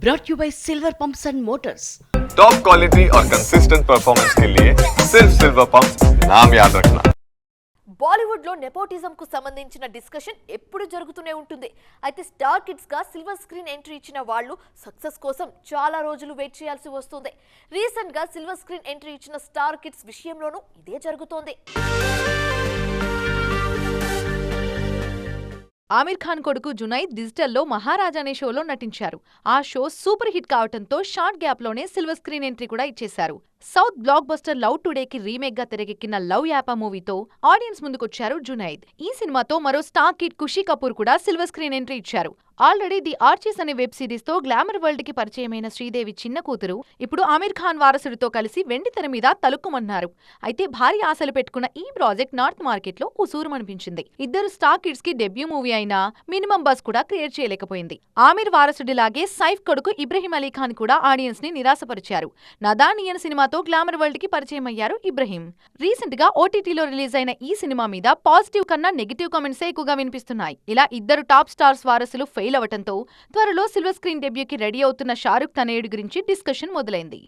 brought you by Silver Pumps and Motors. Top quality और consistent performance के लिए सिर्फ सिल्वर पंप नाम याद रखना బాలీవుడ్ లో నెపోటిజం కు సంబంధించిన డిస్కషన్ ఎప్పుడు జరుగుతూనే ఉంటుంది అయితే స్టార్ కిడ్స్ గా సిల్వర్ స్క్రీన్ ఎంట్రీ ఇచ్చిన వాళ్ళు సక్సెస్ కోసం చాలా రోజులు వెయిట్ చేయాల్సి వస్తుంది రీసెంట్ గా సిల్వర్ స్క్రీన్ ఎంట్రీ ఇచ్చిన స్టార్ కిడ్స్ విషయంలోనూ ఇదే జరుగుతోంది ఆమిర్ ఖాన్ కొడుకు జునైద్ డిజిటల్లో మహారాజా అనే షోలో నటించారు. ఆ షో సూపర్ హిట్ కావడంతో షార్ట్ గ్యాప్లోనే సిల్వర్ స్క్రీన్ ఎంట్రీ కూడా ఇచ్చేశారు. సౌత్ బ్లాక్ బస్టర్ లవ్ టుడేకి రీమేక్గా తెరకెక్కిన లవ్ యాపా మూవీతో ఆడియన్స్ ముందుకొచ్చారు జునైద్. ఈ సినిమాతో మరో స్టార్ కిడ్ ఖుషీ కపూర్ కూడా సిల్వర్ స్క్రీన్ ఎంట్రీ ఇచ్చారు. ఆల్రెడీ ది ఆర్చిస్ అనే వెబ్ సిరీస్తో గ్లామర్ వరల్డ్కి పరిచయమైన శ్రీదేవి చిన్న కూతురు ఇప్పుడు ఆమిర్ ఖాన్ వారసుడితో కలిసి వెండి తెర మీద తలుక్కుమన్నారు. అయితే భారీ ఆశలు పెట్టుకున్న ఈ ప్రాజెక్ట్ నార్త్ మార్కెట్లో ఉసూరుమనిపించింది ఇద్దరు స్టార్ కిడ్స్కి డెబ్యూ మూవీ అయినా మినిమం బస్ కూడా క్రియేట్ చేయలేకపోయింది. ఆమిర్ వారసుడిలాగే సైఫ్ కొడుకు ఇబ్రహీం అలీ ఖాన్ కూడా ఆడియన్స్ని నిరాశపరిచారు నదానియన్ సినిమా సినిమాతో గ్లామర్ వరల్డ్కి పరిచయం అయ్యారు ఇబ్రహీం. రీసెంట్గా ఓటీటీలో రిలీజ్ అయిన ఈ సినిమా మీద పాజిటివ్ కన్నా నెగిటివ్ కామెంట్సే ఎక్కువగా వినిపిస్తున్నాయి. ఇలా ఇద్దరు టాప్ స్టార్స్ వారసులు ఫెయిల్ అవటంతో త్వరలో సిల్వర్ స్క్రీన్ డెబ్యూకి రెడీ అవుతున్న షారుఖ్ తనయుడి గురించి డిస్కషన్ మొదలైంది.